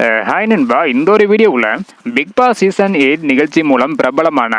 Hi நண்பா. இந்த ஒரு வீடியோவில் பிக் பாஸ் சீசன் எயிட் நிகழ்ச்சி மூலம் பிரபலமான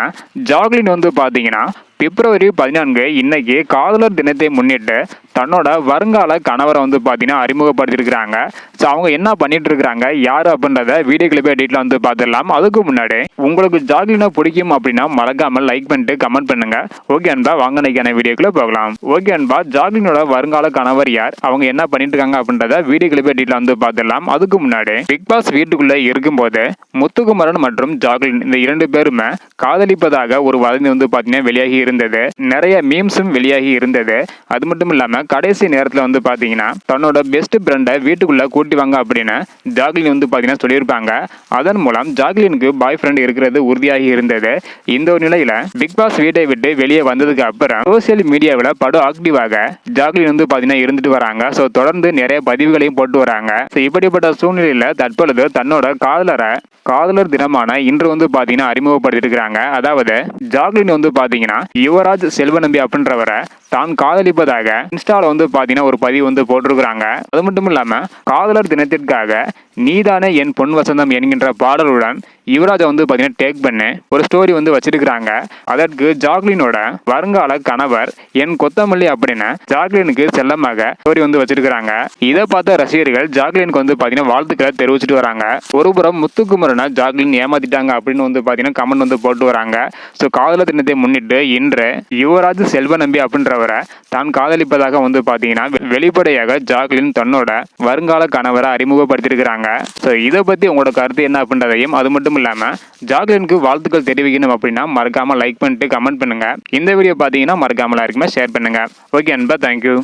ஜாக்லின் வந்து பார்த்தீங்கன்னா பிப்ரவரி பதினான்கு இன்னைக்கு காதலர் தினத்தை முன்னிட்டு தன்னோட வருங்கால கணவரை வந்து பார்த்தீங்கன்னா அறிமுகப்படுத்திருக்கிறாங்க ஸோ அவங்க என்ன பண்ணிட்டு இருக்கிறாங்க யார் அப்படின்றத வீடியோ கிளிப்பே டீட்டில் வந்து பார்த்துடலாம். அதுக்கு முன்னாடி உங்களுக்கு ஜாக்லினை பிடிக்கும் அப்படின்னா மறக்காமல் லைக் பண்ணிட்டு கமெண்ட் பண்ணுங்க. ஓகே அன்பா வாங்க நினைக்கான வீடியோக்குள்ள போகலாம். ஓகே அன்பா ஜாக்லினோட வருங்கால கணவர் யார்? அவங்க என்ன பண்ணிட்டு இருக்காங்க அப்படின்றத வீடியோ கிளிப்பே டீட்டில் வந்து பார்த்துடலாம். அதுக்கு முன்னாடி பிக் பாஸ் வீட்டுக்குள்ளே இருக்கும்போது முத்துக்குமரன் மற்றும் ஜாக்லின் இந்த இரண்டு பேருமே காதலிப்பதாக ஒரு வதந்தி வந்து பார்த்தீங்கன்னா வெளியாகி இருந்தது. நிறைய மீம்ஸும் வெளியாகி இருந்தது. அது மட்டும் இல்லாம கடைசி நேரத்தில் வந்து பார்த்தீங்கன்னா தன்னோட பெஸ்ட் ஃப்ரெண்டை வீட்டுக்குள்ள கூட்டி வாங்க அப்படின்னு ஜாக்லின் வந்து பார்த்தீங்கன்னா சொல்லியிருப்பாங்க. அதன் மூலம் ஜாக்லினுக்கு பாய் ஃப்ரெண்ட் இருக்கிறது உறுதியாகி இருந்தது. இந்த ஒரு நிலையில பிக் பாஸ் வீட்டை விட்டு வெளியே வந்ததுக்கு அப்புறம் சோசியல் மீடியாவில் படு ஆக்டிவாக ஜாக்லின் வந்து பார்த்தீங்கன்னா இருந்துட்டு வராங்க. ஸோ தொடர்ந்து நிறைய பதிவுகளையும் போட்டு வராங்க. ஸோ இப்படிப்பட்ட சூழ்நிலையில தற்பொழுது தன்னோட காதலரை காதலர் தினமான இன்று வந்து பார்த்தீங்கன்னா அறிமுகப்படுத்திருக்கிறாங்க அதாவது ஜாக்லின் வந்து பார்த்தீங்கன்னா யுவராஜ் செல்வநம்பி அப்படின்றவரை தான் காதலிப்பதாக இன்ஸ்டால வந்து பார்த்தீங்கன்னா ஒரு பதிவு வந்து போட்டிருக்கிறாங்க. அது மட்டும் இல்லாமல் காதலர் தினத்திற்காக நீதானே என் பொன் வசந்தம் என்கின்ற பாடலுடன் யுவராஜை வந்து பார்த்தீங்கன்னா டேக் பண்ணி. ஒரு ஸ்டோரி வந்து வச்சிருக்கிறாங்க. அதற்கு ஜாக்லினோட வருங்கால கணவர் என் கொத்தமல்லி அப்படின்னு ஜாக்லினுக்கு செல்லமாக ஸ்டோரி வந்து வச்சிருக்கிறாங்க. இதை பார்த்த ரசிகர்கள் ஜாக்லினுக்கு வந்து பார்த்தீங்கன்னா வாழ்த்துக்களை தெரிவிச்சிட்டு வராங்க. ஒருபுறம் முத்துக்குமரனை ஜாக்லின் ஏமாத்திட்டாங்க அப்படின்னு வந்து பார்த்தீங்கன்னா கமெண்ட் வந்து போட்டு வராங்க. ஸோ காதலர் தினத்தை முன்னிட்டு இன்று யுவராஜ் செல்வநம்பி அப்படின்றவரை தான் காதலிப்பதாக வந்து பார்த்தீங்கன்னா வெளிப்படையாக ஜாக்லின் தன்னோட வருங்கால கணவரை அறிமுகப்படுத்தியிருக்கிறாங்க. ஸோ இதை பற்றி உங்களோட கருத்து என்ன அப்படின்றதையும் அது மட்டும் இல்லாமல் ஜாக்லினுக்கு வாழ்த்துக்கள் தெரிவிக்கணும் அப்படின்னா மறக்காமல் லைக் பண்ணிட்டு கமெண்ட் பண்ணுங்கள் இந்த வீடியோ பார்த்தீங்கன்னா மறக்காமல் எல்லாருக்குமே ஷேர் பண்ணுங்கள் ஓகே அன்பா தேங்க்யூ